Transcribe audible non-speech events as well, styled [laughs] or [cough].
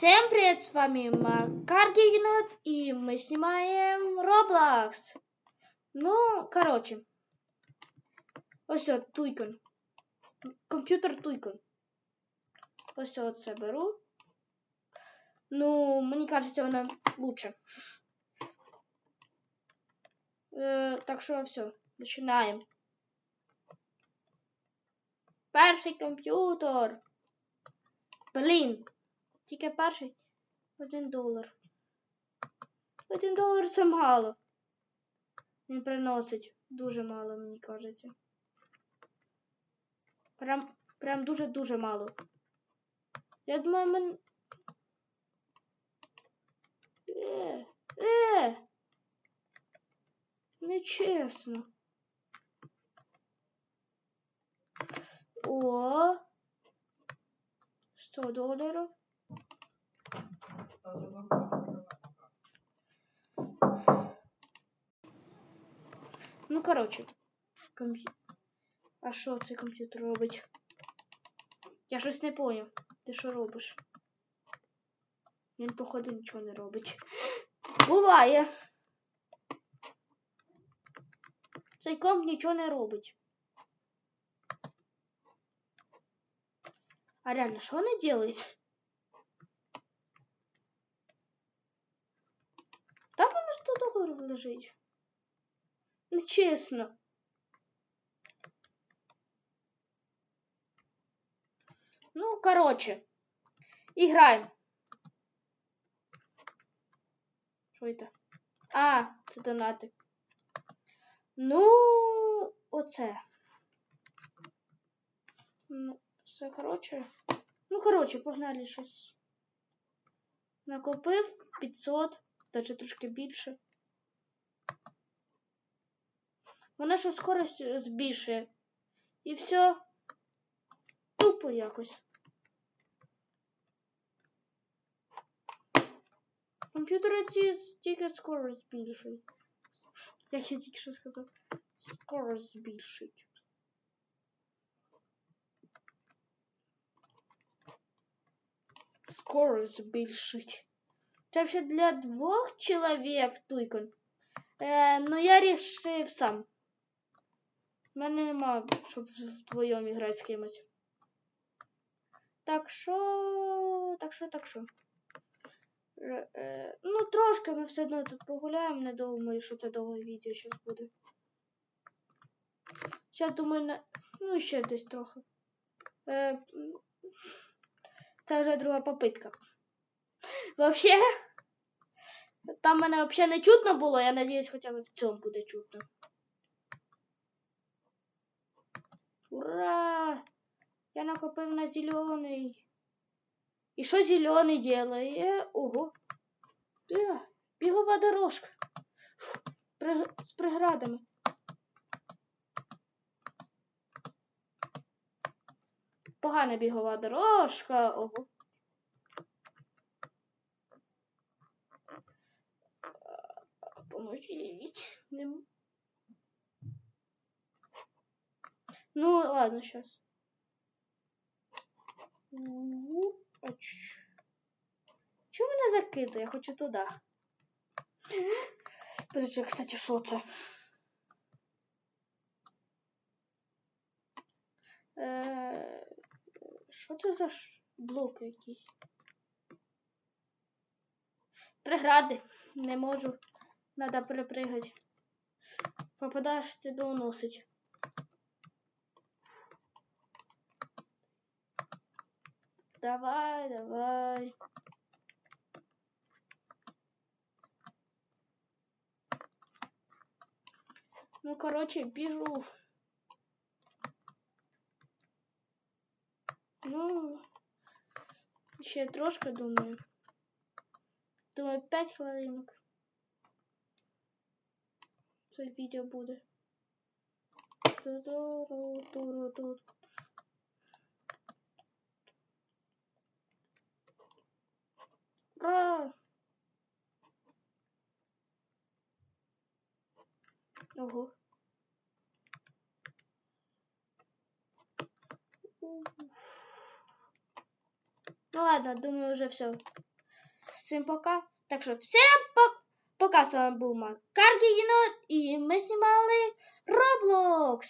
Всем привет, с вами Макар Гигнот, и мы снимаем Roblox. Ну, короче. Ось от Туйкон. Комп'ютер Туйкон. Ось це беру. Ну, мені кажется, вона лучше. Е, так що все, починаємо. Перший комп'ютер. Блін. Тільки перший один долар. Один долар це мало. Він приносить дуже мало, мені кажеться. Прям прям дуже-дуже мало. Я думаю, мен... Е, е! Нечесно. О! 100 доларів. Ну, коротше, комп'ю... А що цей комп'ютер робить? Я щось не поняв. Ти що робиш? Він, походу, нічого не робить. [laughs] Буває. Цей комп нічого не робить. А реально, що вони делають? 100 доларів лежить. Ну, короче, играем. Що это? А, це донати. Ну, оце. Ну, все, короче. Ну, короче, погнали щось. Накопив 500, даже трошки більше. Вона що скорость збільшує. І все тупо якось. Комп'ютери ті тільки скорость збільшують. Як я тільки що сказав. Скорость збільшують. Скорость збільшить. Це вже для двох чоловік, Туйкон. Е, ну я рішив сам. У мене нема, щоб вдвоєм грати з кимось. Так що. Так що, так що. Е, ну, трошки ми все одно тут погуляємо, не думаю, що це довге відео зараз буде. Зараз думаю, на... ну ще десь трохи. Е, це вже друга попитка. Вообще, там мене взагалі не чутно було, я надіюсь, хоча б в цьому буде чутно. Ура! Я накопив на зеленый. И что зеленый делает? Ого! Да, бігова дорожка. При... З преградами. Погана бігова дорожка. Ого. Поможіть. Не... Ну, ладно, сейчас. Чому мене закидує? Я хочу туди. Подожди, кстати, що це? Е, що це за блоки якісь? Прегради. Не можу. Надо перепригати. Попадаєш, тебе уносить. Давай, давай. Ну, короче, бежу. Ну, ще трошки думаю. Думаю, 5 хвилинок. Це відео буде. Ту-ду-ру-ту-ру-ту. Ого. Ну ладно, думаю, уже все. Всем пока. Так что всем пока. пока. с вами был Макар Єнот, и мы снимали Roblox.